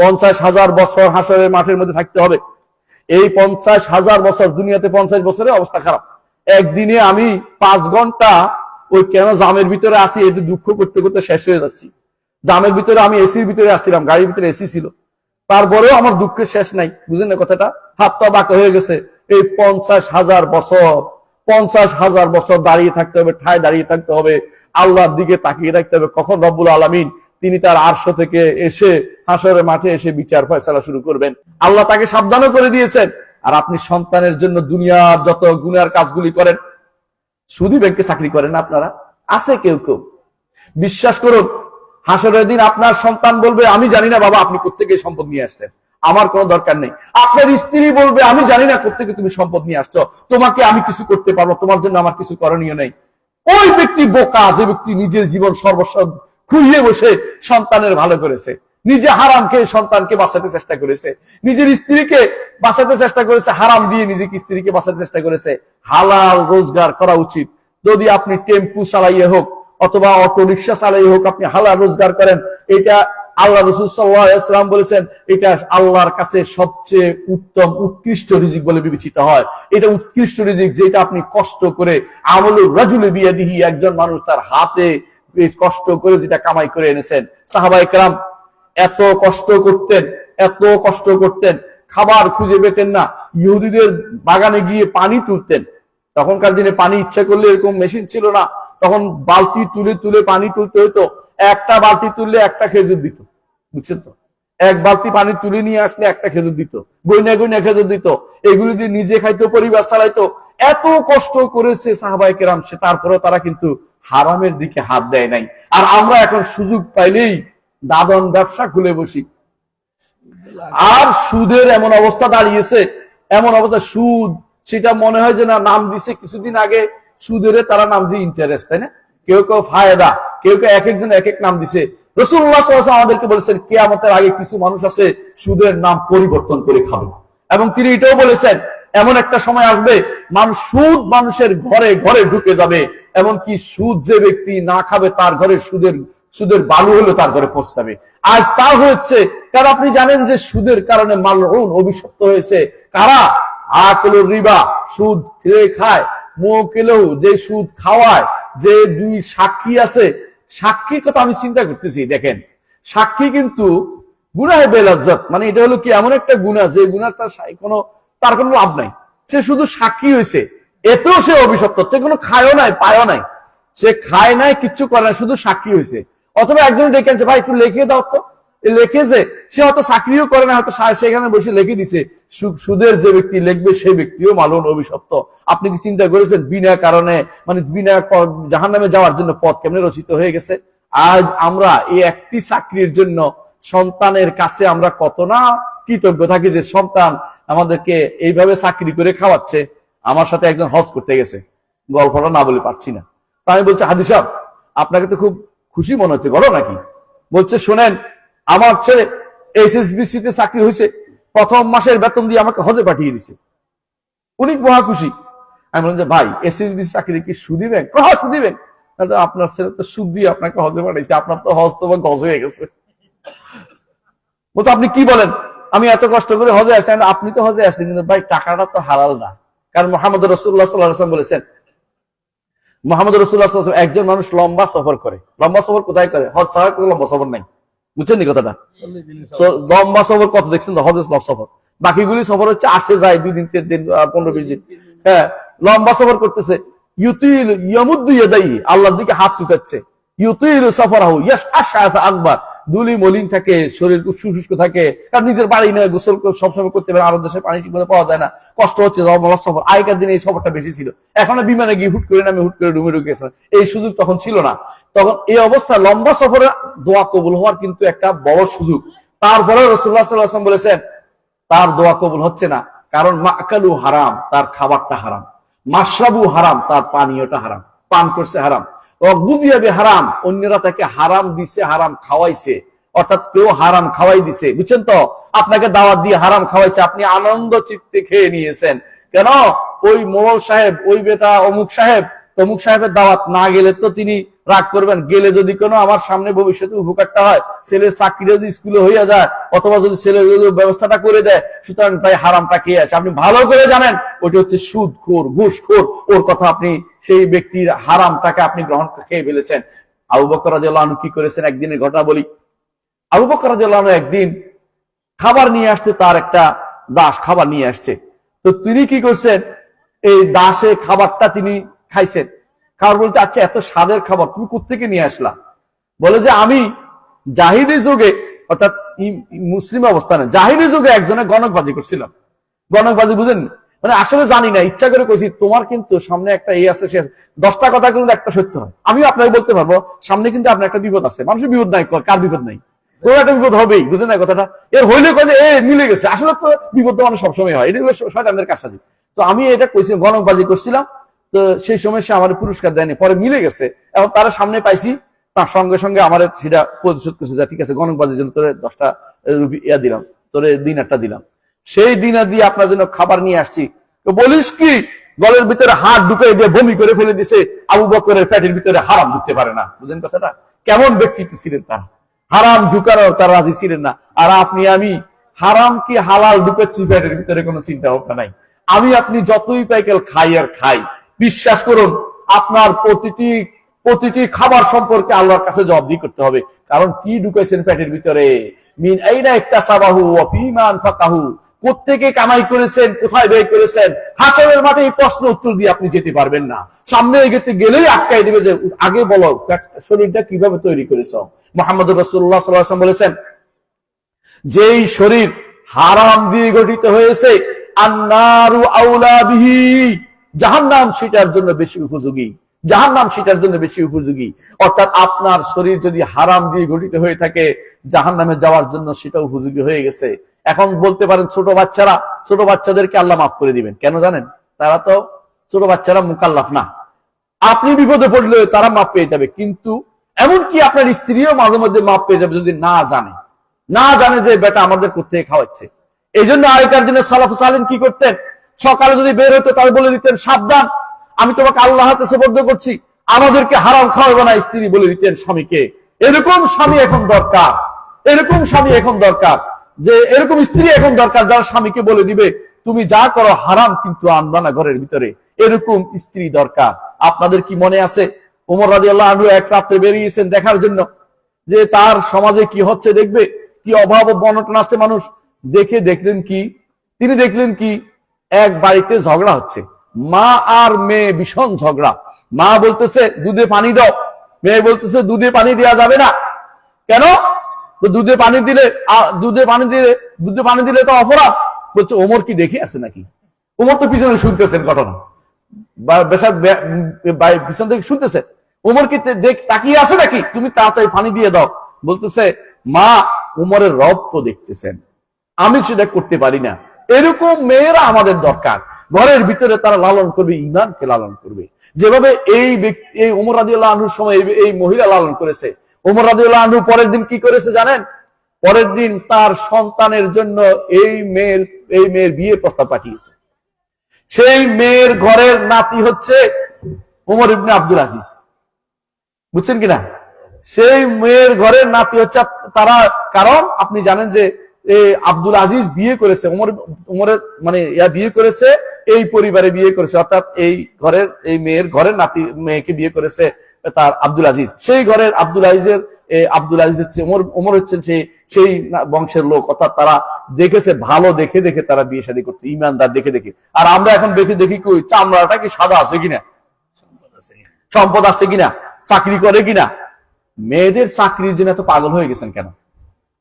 পঞ্চাশ হাজার বছর হাসরের মাঠের মধ্যে থাকতে হবে। এই পঞ্চাশ হাজার বছর, দুনিয়াতে পঞ্চাশ বছরের অবস্থা খারাপ। একদিনে আমি পাঁচ ঘণ্টা ওই কেন জামের ভিতরে আসি এতে দুঃখ করতে করতে শেষ হয়ে যাচ্ছি। জামের ভিতরে আমি এসির ভিতরে আসছিলাম গাড়ির ভিতরে এসি ছিল। তারপরেও আমার দুঃখের শেষ নাই, বুঝলেন না কথাটা? হাত পা বাঁকা হয়ে গেছে। এই পঞ্চাশ হাজার বছর, পঞ্চাশ হাজার বছর দাঁড়িয়ে থাকতে হবে, ঠায় দাঁড়িয়ে থাকতে হবে। আল্লাহর দিকে তাকিয়ে থাকতে হবে। কখন রব্বুল আলমিন তিনি তার আরশ থেকে এসে হাসরের মাঠে এসে বিচার ফয়সালা শুরু করবেন। আল্লাহ তাকে সাবধানও করে দিয়েছেন। আর আপনি সন্তানের জন্য দুনিয়ার যত গুনার কাজগুলি করেন, সুদী ব্যাংকে চাকরি করেন আপনারা? আছে কেউ কেউ। বিশ্বাস করুন, হাসরের দিন আপনার সন্তান বলবে, আমি জানি না বাবা, আপনি কোথেকে সম্পদ নিয়ে আসছেন? আমার কোনো দরকার নেই। আপনার স্ত্রী বলবে, আমি জানি না কোথেকে তুমি সম্পদ নিয়ে আসছো। তোমাকে আমি কিছু করতে পারব, তোমার জন্য আমার কিছু করণীয় নেই। ওই ব্যক্তি বোকা, যে ব্যক্তি নিজের জীবন সর্বস্ব খুইয়ে বসে সন্তানের ভালো করেছে। নিজে হারাম খেয়ে সন্তানকে বাঁচাতে চেষ্টা করেছে। নিজের স্ত্রীকে বাঁচাতে চেষ্টা করেছে, হারাম দিয়ে নিজেকে স্ত্রীকে বাঁচাতে চেষ্টা করেছে। হালাল রোজগার করা উচিত। যদি আপনি টেম্পু চালাইয়ে হোক অথবা অটো রিক্সা চালাই হোক আপনি হালাল রোজগার করেন, এটা আল্লাহ রসুল সাল্লাম বলেছেন, এটা আল্লাহর কাছে সবচেয়ে উত্তম উৎকৃষ্ট রিজিক বলে বিবেচিত হয়। এটা উৎকৃষ্ট রিজিক যেটা আপনি কষ্ট করে আমলুর রাজুলে বিয়ে দিহি একজন মানুষ তার হাতে কষ্ট করে যেটা কামাই করে এনেছেন। সাহাবা একরাম এত কষ্ট করতেন, এত কষ্ট করতেন, খাবার খুঁজে পেতেন না। ইহুদিদের বাগানে গিয়ে পানি তুলতেন। তখনকার দিনে পানি ইচ্ছা করলে এরকম মেশিন ছিল না। তখন বালতি তুলে তুলে পানি তুলতে হতো। একটা বালতি তুললে একটা খেজুর দিত। বুঝছেন তো? এক বালতি পানি তুলে নিয়ে আসলে একটা খেজুর দিত। গইনা গইনা খেজুর দিত। এগুলি দিয়ে নিজে খাইতো, পরিবার চালাইতো। এত কষ্ট করেছে সাহাবাই কেরাম সে, তারপরেও তারা কিন্তু হারামের দিকে হাত দেয় নাই। আর আমরা এখন সুযোগ পাইলেই দাদন ব্যবসা খুলে বসি। আর সুদের এমন অবস্থা দাঁড়িয়েছে, এমন অবস্থা, সুদ, সেটা মনে হয় যে না, নাম দিছে কিছুদিন আগে, সুদের তারা নাম দিয়ে ইন্টারেস্ট তাই না? কেউ কেউ ফায়দা, কেউ কেউ এক একজন এক এক নাম দিছে। রসুল্লাহ আমাদেরকে বলেছেন, কেয়ামতের আগে কিছু মানুষ আছে, সুদের নাম পরিবর্তন করে খাবে। এবং তিনি এটাও বলেছেন, এমন একটা সময় আসবে মানুষ সুদ মানুষের ঘরে ঘরে ঢুকে যাবে, এমনকি সুদ যে ব্যক্তি না খাবে তার ঘরে সুদের সুদের বালু হলে তার ঘরে পৌঁছাবে। আজ তা হচ্ছে কারণ আপনি জানেন যে সুদের কারণে মালরুন অভিশপ্ত হয়েছে। কারা? আকলুর রিবা, সুদ খেয়ে খায় মোকেলেও যে সুদ খাওয়ায়, যে দুই সাক্ষী আছে, সাক্ষীর কথা আমি চিন্তা করতেছি, দেখেন। সাক্ষী কিন্তু গুনায় বেলাজ্জাত মানে এটা হলো কি এমন একটা গুণা যে গুণার তার কোনো তার কোনো লাভ নাই। সে শুধু সাক্ষী হয়েছে এতেও সে অভিশপ্ত। সে কোনো খায়ও নাই, পায়ও নাই। সে খায় নাই, কিচ্ছু করে না শুধু সাক্ষী হয়েছে অথবা একজন ডেকে আনছে, ভাই, একটু লিখে দাও তো। লেখে যে সে হয়তো চাকরিও করে না হয়তো সেখানে বসে লিখে দিছে সুদের যে ব্যক্তি লিখবে সেই ব্যক্তিও মালন অভিশপ্ত। আপনি কি চিন্তা করেছেন, বিনা কারণে মানে বিনা জাহান নামে যাওয়ার জন্য পথ কেমনে রচিত হয়ে গেছে? আজ আমরা এই একটি চাকরির জন্য সন্তানের কাছে আমরা কত না কৃতজ্ঞ থাকি যে সন্তান আমাদেরকে এইভাবে চাকরি করে খাওয়াচ্ছে, আমার সাথে একজন হজ করতে গেছে। গল্পটা না বলে পারছি না। তা আমি বলছি, হাদি আপনাকে তো খুব খুশি মনে হচ্ছে বলো নাকি? বলছে, শোনেন, আমার ছেলে এসএসবিসি তে চাকরি হয়েছে, প্রথম মাসের বেতন দিয়ে আমাকে হজে পাঠিয়ে দিছে। উনি মহা খুশি। আমি বললাম যে, ভাই এসএসবিসি চাকরি কি সুদি ব্যাংক? কহ, সুদি আপনার ছেলে তো সুদ দিয়ে আপনাকে হজে পাঠাইছে, আপনার তো হজ তো গজ হয়ে গেছে। বলতো আপনি কি বলেন? আমি এত কষ্ট করে হজে আসছি আপনি তো হজে আসছেন, কিন্তু ভাই, টাকাটা তো হালাল না। কারণ মোহাম্মদ রসুল্লাহ সাল্লাহ বলেছেন, মোহাম্মদ রসুল্লাহ একজন মানুষ লম্বা সফর করে। লম্বা সফর কোথায় করে? হজ ছাড়া কোনো লম্বা সফর নাই। বুঝছেন নি কথাটা? লম্বা সফর কত দেখছেন তো? লম্বা সফর। বাকিগুলি সফর হচ্ছে আসে, যায় দুই দিন, তিন দিন পনেরো বিশ দিন। হ্যাঁ লম্বা সফর করতেছে। ইয়ামুদ্দু আল্লাহর দিকে হাত উঠাচ্ছে। ইউতিল সফরাহু ইয়াস আশআফ আকবার। দুলি মলিন থাকে, শরীর খুব শুষ্ক থাকে, কারণ নিজের বাড়ি নয়, গোসল সবসময় করতে পারে, আরও দেশে পানি ঠিক মতো পাওয়া যায় না। কষ্ট হচ্ছে সফর। আগেকার দিনে এই সফরটা বেশি ছিল। এখন বিমানে গিয়ে হুট করে নামে হুট করে রুমে ঢুকেছে এই সুযোগ তখন ছিল না। তখন এই অবস্থা, লম্বা সফরে দোয়া কবুল হওয়ার কিন্তু একটা বড় সুযোগ। তারপরে রসুল্লাহ সাল্লাম বলেছেন, তার দোয়া কবুল হচ্ছে না, কারণ মাকালু হারাম, তার খাবারটা হারাম। মাসরাবু হারাম, তার পানীয়টা হারাম। পান করছে হারাম। অগুদিয়াবে হারাম, অন্যরা তাকে হারাম দিছে, হারাম খাওয়াইছে। অর্থাৎ কেউ হারাম খাওয়াই দিছে। বুঝছেন তো? আপনাকে দাওয়াত দিয়ে হারাম খাওয়াইছে, আপনি আনন্দ চিত্তে খেয়ে নিয়েছেন। কেন? ওই মোড়ল সাহেব, ওই বেটা অমুক সাহেব, তমুক সাহেবের দাওয়াত না গেলে তো তিনি রাগ করবেন। গেলে যদি কোনো আমার সামনে ভবিষ্যতে উপকারটা হয় ছেলের চাকরি যদি স্কুলে হইয়া যায়, অথবা যদি ছেলে যদি ব্যবস্থাটা করে দেয়, সুতরাং তাই হারামটা খেয়ে আছে? আপনি ভালো করে জানেন, ওইটা হচ্ছে সুদ, খোর, ঘুষ, খোর। ওর কথা আপনি সেই ব্যক্তির হারামটাকে আপনি গ্রহণ খেয়ে ফেলেছেন। আবু বকর আনহু কি করেছেন? একদিনের ঘটনা বলি। আবু বকর একদিন খাবার নিয়ে আসছে তার একটা দাস খাবার নিয়ে আসছে। তো তিনি কি করছেন? এই দাসে খাবারটা তিনি খাইছেন। খাবার বলছে আচ্ছা এত স্বাদের খাবার, তুমি কোথেকে নিয়ে আসলা? বলে যে, আমি জাহিরি যুগে, অর্থাৎ মুসলিম অবস্থানে জাহিরি যুগে একজনে গণকবাজি করছিলাম গণকবাজি বুঝেন মানে আসলে জানি না, ইচ্ছা করে কইছি, তোমার কিন্তু সামনে একটা এই আছে, সে দশটা কথা কিন্তু একটা সত্য হয়। আমিও আপনাকে বলতে পারব, সামনে কিন্তু আপনার একটা বিপদ আছে। মানুষের বিপদ নাই, কার বিপদ নাই? একটা বিপদ হবেই বুঝেন না কথাটা? এর হইলে এ, মিলে গেছে। আসলে তো বিপদ তো মানুষ সবসময় হয়। এটা তো আমি এটা কইছি, গণকবাজি করছিলাম। তো সেই সময় সে আমার পুরস্কার দেয়নি, পরে মিলে গেছে। এখন তারা সামনে পাইছি, তার সঙ্গে সঙ্গে আমার সেটা প্রতিশোধ করছে ঠিক আছে, গণকবাজির জন্য তোরে দশটা ইয়া দিলাম, তোরে দিনারটা দিলাম। সেই দিনা দিয়ে আপনার জন্য খাবার নিয়ে আসছি। তো বলিস কি, গলের ভিতরে হাত ঢুকে দিয়ে বমি করে ফেলে দিছে, আবু বকরের পেটের ভিতরে হারাম ঢুকতে পারে না। বুঝেন কথাটা? কেমন ব্যক্তিত্ব ছিলেন তার? হারাম ঢুকারও তার রাজি ছিলেন না। আর আপনি, আমি, হারাম কি হালাল ঢুকাচ্ছি পেটের ভিতরে কোনো চিন্তা ভাবনা নাই। আমি, আপনি যতই পাইকেল খাই আর খাই, বিশ্বাস করুন, আপনার প্রতিটি প্রতিটি খাবার সম্পর্কে আল্লাহর কাছে জবাবদি করতে হবে। কারণ কি ঢুকাইছেন প্যাটের ভিতরে? মিন এই না একটা সাবাহু অফিমান ফাকাহু কোথেকে কামাই করেছেন, কোথায় ব্যয় করেছেন? হাসরের মাঠে এই প্রশ্ন উত্তর দিয়ে আপনি যেতে পারবেন না। সামনে এগোতে গেলেই আটকাই দিবে যে, আগে বলো শরীরটা কীভাবে তৈরি করেছ? মোহাম্মদ রসুল্লাহ সাল্লাম বলেছেন, যেই শরীর হারাম দিয়ে গঠিত হয়েছে, আন্নারু আউলা বিহি। জাহান্নাম সেটার জন্য বেশি উপযোগী। জাহান্নাম সেটার জন্য বেশি উপযোগী। অর্থাৎ আপনার শরীর যদি হারাম দিয়ে গঠিত হয়ে থাকে, জাহান্নামে যাওয়ার জন্য সেটা উপযোগী হয়ে গেছে। এখন বলতে পারেন ছোট বাচ্চারা, ছোট বাচ্চাদেরকে আল্লাহ মাফ করে দিবেন। কেন জানেন? তারা তো ছোট বাচ্চারা মুকাল্লাফ না। আপনি বিপদে পড়লে তারা মাপ পেয়ে যাবে। কিন্তু এমনকি আপনার স্ত্রীও মাঝে মধ্যে মাপ পেয়ে যাবে যদি না জানে। না জানে যে, বেটা, আমাদের কোথেকে খাওয়াচ্ছে? এই জন্য আগেকার দিনে সালাফ সালেন কি করতেন? সকালে যদি বের হতো, তাহলে বলে দিতেন, সাবধান, আমি তোমাকে আল্লাহ হাতে সুবদ্ধ করছি। আমাদেরকে হারাম খাওয়াবো না। স্ত্রী বলে দিতেন স্বামীকে। এরকম স্বামী এখন দরকার। এরকম স্বামী এখন দরকার। যে এরকম স্ত্রী এখন দরকার, যারা স্বামীকে বলে দিবে, তুমি যা করো হারাম, কিন্তু আনবা না ঘরের ভিতরে। এরকম স্ত্রী দরকার। আপনাদের কি মনে আছে? ওমর রাজি আল্লাহ এক রাত্রে বেরিয়েছেন দেখার জন্য, যে তার সমাজে কি হচ্ছে দেখবে? কি অভাব বনটন আছে মানুষ? দেখে দেখলেন কি? তিনি দেখলেন কি? এক বাড়িতে ঝগড়া হচ্ছে। মা আর মেয়ে ভীষণ ঝগড়া। মা বলতেছে, দুধে পানি দাও। মেয়ে বলতেছে, দুধে পানি দেওয়া যাবে না। কেন? দুধে পানি দিলে দুধে পানি দিলে, দুধে পানি দিলে তো অপরাধ। বলছে, ওমর কি দেখে আছে নাকি? ওমর তো পিছনে শুনতেছেন ঘটনা। পিছন থেকে শুনতেছে ওমর কি তাকিয়ে আছে নাকি? তুমি তাড়াতাড়ি পানি দিয়ে দাও। বলতেছে, মা, উমরের রব তো দেখতেছেন। আমি সেটা করতে পারি না। এরকম মেয়েরা আমাদের দরকার। ঘরের ভিতরে তারা লালন করবে ইমানকে লালন করবে। যেভাবে এই ব্যক্তি, এই উমর রাদিউল্লাহ আনহুর সময় এই মহিলা লালন করেছে উমর রাদিউল্লাহ আনহু পরের দিন কি করেছে জানেন? পরের দিন তার সন্তানের জন্য এই মেয়ের এই মেয়ের বিয়ে প্রস্তাব পাঠিয়েছে। সেই মেয়ের ঘরের নাতি হচ্ছে উমর ইবনে আব্দুল আজিজ। বুঝছেন কিনা? সেই মেয়ের ঘরের নাতি হচ্ছে তারা, কারণ আপনি জানেন যে আব্দুল আজিজ বিয়ে করেছে, উমর, উমরের মানে ইয়া বিয়ে করেছে, এই পরিবারে বিয়ে করেছে, অর্থাৎ এই ঘরের, এই মেয়ের ঘরের নাতি, মেয়েকে বিয়ে করেছে। তার আব্দুল আজিজ। সেই ঘরের আব্দুল আজিজের আব্দুল আজিজ হচ্ছে উমর হচ্ছেন সেই সেই বংশের লোক। অর্থাৎ তারা দেখেছে ভালো দেখে দেখে তারা বিয়ে শাদী করতো ইমানদার দেখে দেখে। আর আমরা এখন দেখে দেখি কই চামড়াটা কি সাদা আছে কিনা? সম্পদ আছে কিনা? চাকরি করে কিনা? মেয়েদের চাকরির জন্য এত পাগল হয়ে গেছেন কেন?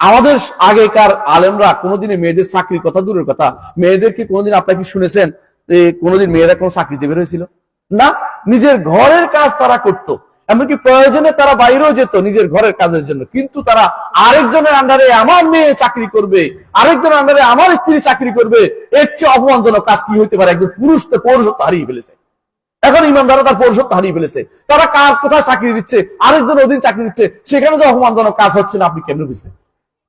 আমাদের আগেকার আলেমরা কোনোদিনই মেয়েদের চাকরির কথা দূরের কথা মেয়েদেরকে কোনোদিন আপনার কি শুনেছেন যে কোনোদিন মেয়েরা কোনো চাকরিতে বের হয়েছিল? না, নিজের ঘরের কাজ তারা করত। এমনকি প্রয়োজনে তারা বাইরেও যেত নিজের ঘরের কাজের জন্য। কিন্তু তারা আরেকজনের আন্ডারে আমার মেয়ে চাকরি করবে আরেকজনের আন্ডারে আমার স্ত্রী চাকরি করবে, এর চেয়ে অপমানজনক কাজ কি হইতে পারে? একজন পুরুষ তো পৌরসত্ব হারিয়ে ফেলেছে। এখন ইমানদাররা তার পৌরসত্ব হারিয়ে ফেলেছে। তারা কার কোথায় চাকরি দিচ্ছে, আরেকজন অধীন চাকরি দিচ্ছে, সেখানে যে অপমানজনক কাজ হচ্ছে না, আপনি কেমন বুঝলেন?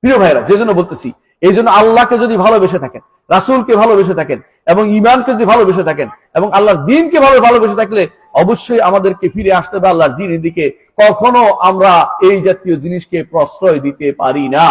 প্রিয় ভাইরা যে জন্য বলতেছি, এই জন্য আল্লাহকে যদি ভালোবেসে থাকেন, রাসূলকে ভালোবেসে থাকেন, এবং ইমানকে যদি ভালোবেসে থাকেন এবং আল্লাহর দিনকে ভাবে ভালোবেসে থাকলে অবশ্যই আমাদেরকে ফিরে আসতে হবে আল্লাহর দিনের দিকে। কখনো আমরা এই জাতীয় জিনিসকে প্রশ্রয় দিতে পারি না।